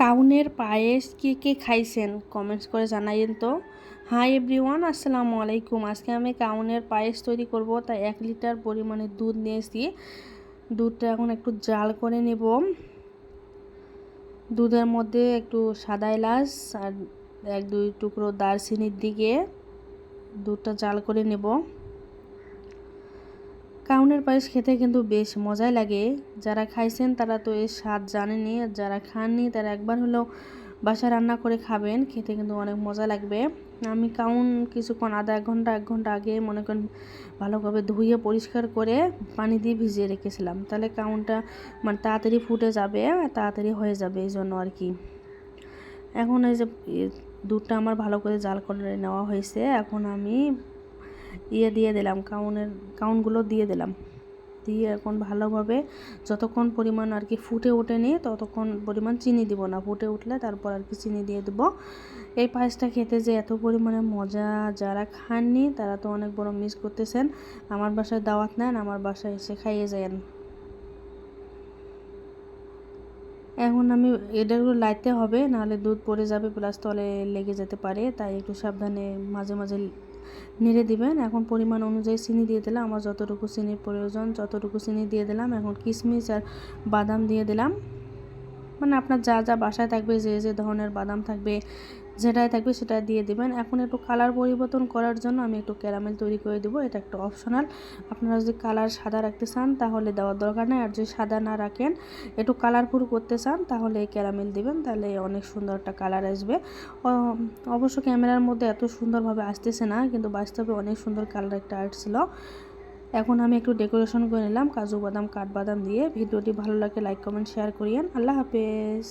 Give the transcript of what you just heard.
কাউনের পায়েস কে কে খাইছেন? কমেন্টস করে জানাইন তো। হাই এভরিওয়ান আসসালামু আলাইকুম। আজকে আমি কাউনের পায়েস তৈরি করব, তাই এক লিটার পরিমাণে দুধ নিয়েছি দুধটা এখন একটু জাল করে নেব। দুধের মধ্যে একটু সাদা এলাচ আর এক দুই টুকরো দারচিনির দিকে দুধটা জাল করে নেব। কাউনের পায়েস খেতে কিন্তু বেশ মজাই লাগে। যারা খাইছেন তারা তো এর স্বাদ জানেনি আর যারা খাননি তারা একবার হলেও বাসা রান্না করে খাবেন, খেতে কিন্তু অনেক মজা লাগবে। আমি কাউন কিছুক্ষণ আধা এক ঘণ্টা এক ঘণ্টা আগে মনে করেন ভালোভাবে ধুয়ে পরিষ্কার করে পানি দিয়ে ভিজিয়ে রেখেছিলাম। তাহলে কাউনটা মানে তাড়াতাড়ি ফুটে যাবে, তাড়াতাড়ি হয়ে যাবে এই জন্য আর কি। এখন এই যে দুধটা আমার ভালো করে জাল করে নেওয়া হয়েছে। এখন আমি ইয়ে দিয়ে দিলাম, কাউনের, কাউনগুলো দিয়ে দিলাম। দিয়ে এখন ভালোভাবে যতক্ষণ পরিমাণ আর কি ফুটে ওঠেনি ততক্ষণ পরিমাণ চিনি দিব না। ফুটে উঠলে তারপর আর কি চিনি দিয়ে দেবো। এই পায়েসটা খেতে যে এত পরিমাণে মজা, যারা খাননি তারা তো অনেক বড় মিস করতেছেন। আমার বাসায় দাওয়াত নেন, আমার বাসায় এসে খাইয়ে যান এখন আমি এটাগুলো লাইতে হবে, নাহলে দুধ পড়ে যাবে, প্লাস তলে লেগে যেতে পারে, তাই একটু সাবধানে মাঝে মাঝে নেড়ে দিবেন। এখন পরিমাণ অনুযায়ী চিনি দিয়ে দিলাম। আমার যতটুকু চিনির প্রয়োজন, যতটুকু চিনি দিয়ে দিলাম। এখন কিশমিশ আর বাদাম দিয়ে দিলাম। মানে আপনার যা যা বাসায় থাকবে, যে যে ধরনের বাদাম থাকবে যেটাই থাকবে সেটা দিয়ে দেবেন। এখন একটু কালার পরিবর্তন করার জন্য আমি একটু ক্যারামেল তৈরি করে দেবো। এটা একটা অপশনাল আপনারা যদি কালার সাদা রাখতে চান, তাহলে দেওয়ার দরকার নেই। আর যদি সাদা না রাখেন, একটু কালারফুল করতে চান, তাহলে ক্যারামেল দিবেন। তাহলে অনেক সুন্দর একটা কালার আসবে। অবশ্য ক্যামেরার মধ্যে এত সুন্দরভাবে আসতেছে না, কিন্তু বাস্তবে অনেক সুন্দর কালার একটা আসছিল এখন আমি একটু ডেকোরেশন করে নিলাম, কাজু বাদাম কাঠবাদাম দিয়ে। ভিডিওটি ভালো লাগে লাইক কমেন্ট শেয়ার করিয়েন। আল্লাহ হাফেজ।